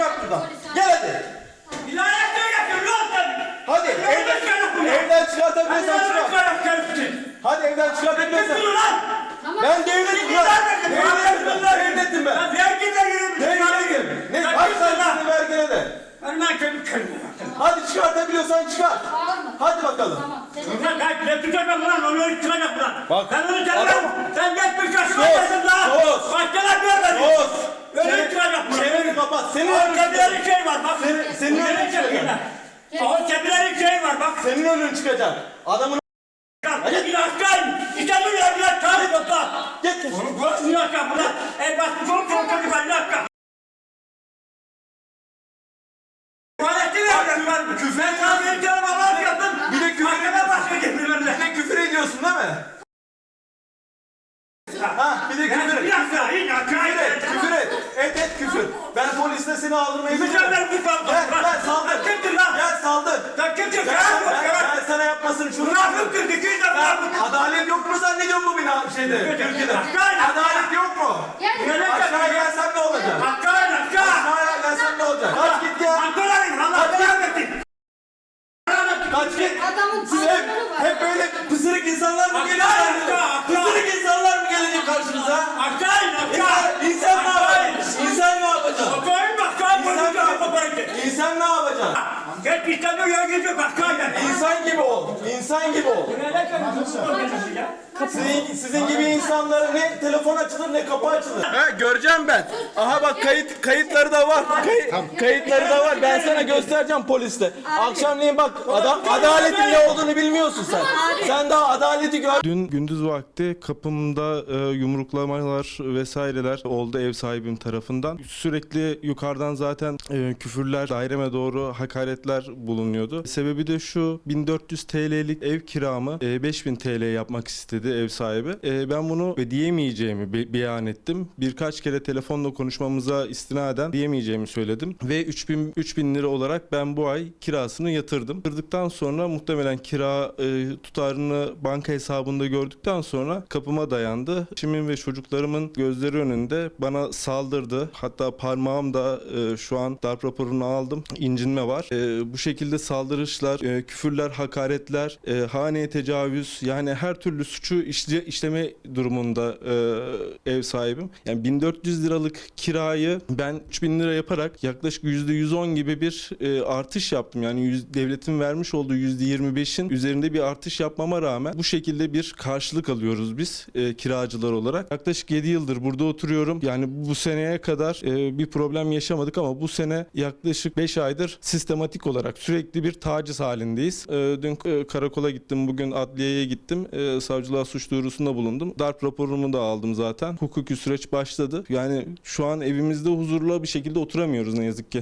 oradan. Gel hadi. Vilayet devleti lan sen. Hadi Evden evden, çıkartabiliyorsan Allah'ını çıkar. çıkarın kerifsin. Hadi evden çıkartabiliyorsan. Ben devletim lan. Devletim ben. Devletim ben. Lan vergi veriyorum. Devletim. Ne? Lan? senin vergine de. Ben ben kendi kendime. Hadi çıkartabiliyorsan çıkar. Bağırma. Hadi bakalım. Tamam. Sen Ulan ben ne tutacağım lan onu çıkacak lan. Bak, Ben onu adam- tanımam. Sen geçmiş yaşıma Sus, geldin lan. sus. Başkalar görmedi. Oğuz. Öyle çevir- çıkacak lan. Çeneni kapat. Senin Senin önün çıkacak. kendileri şey var bak. Senin- senin önün Kendileri şey çıkacak. var. O kendileri şey var bak. Senin önün çıkacak. Adamın Hadi bir aslan. İçeride bir aslan. Tanrı yoksa. Git. Onu burası bir aslan burada. El bastı çok çok çok bir aslan. Tuvaleti verdim ben. Küfür Ben sana bir kere babam yaptım. Bir de küfür Arkada başka getirmem Bir de küfür ediyorsun değil mi? Ha bir de küfür dakika. Küfür et. Küfür et. Et et küfür. Ben poliste seni aldırmayı Mükemmel bir Gel babam. gel saldır. Kimsin lan? Gel saldır. Sen kimsin? Gel, Sen ben, bak. ben sana yapmasını şunu Münafıktır. Dikil de münafık. Adalet yok mu zannediyorsun bu bina şeyde? Türkiye'de. Adalet 産希望。Sizin, sizin gibi insanlara ne telefon açılır ne kapı açılır. Ha göreceğim ben. Aha bak kayıt kayıtları da var. Kay- kayıtları da var. Ben sana göstereceğim poliste. Akşamleyin bak adam adaletin ne olduğunu bilmiyorsun sen. Sen daha adaleti gör. Dün gündüz vakti kapımda e, yumruklamalar vesaireler oldu ev sahibim tarafından. Sürekli yukarıdan zaten e, küfürler, daireme doğru hakaretler bulunuyordu. Sebebi de şu 1400 TL'lik ev kiramı e, 5000 TL yapmak istedi ev sahibi. E, ben bunu ödeyemeyeceğimi be- beyan ettim. Birkaç kere telefonla konuşmamıza istinaden diyemeyeceğimi söyledim. Ve 3000, 3000 lira olarak ben bu ay kirasını yatırdım. Yatırdıktan sonra muhtemelen kira e, tutarını banka hesabında gördükten sonra kapıma dayandı. Eşimin ve çocuklarımın gözleri önünde bana saldırdı. Hatta parmağım da e, şu an darp raporunu aldım. İncinme var. E, bu şekilde saldırışlar, e, küfürler, hakaretler, e, haneye tecavüz yani her türlü işle, işleme durumunda e, ev sahibim. Yani 1400 liralık kirayı ben 3000 lira yaparak yaklaşık %110 gibi bir e, artış yaptım. Yani yüz, devletin vermiş olduğu %25'in üzerinde bir artış yapmama rağmen bu şekilde bir karşılık alıyoruz biz e, kiracılar olarak. Yaklaşık 7 yıldır burada oturuyorum. Yani bu seneye kadar e, bir problem yaşamadık ama bu sene yaklaşık 5 aydır sistematik olarak sürekli bir taciz halindeyiz. E, dün e, karakola gittim, bugün adliyeye gittim. E, savcılığa suç duyurusunda bulundum. Darp raporumu da aldım zaten. Hukuki süreç başladı. Yani şu an evimizde huzurlu bir şekilde oturamıyoruz ne yazık ki.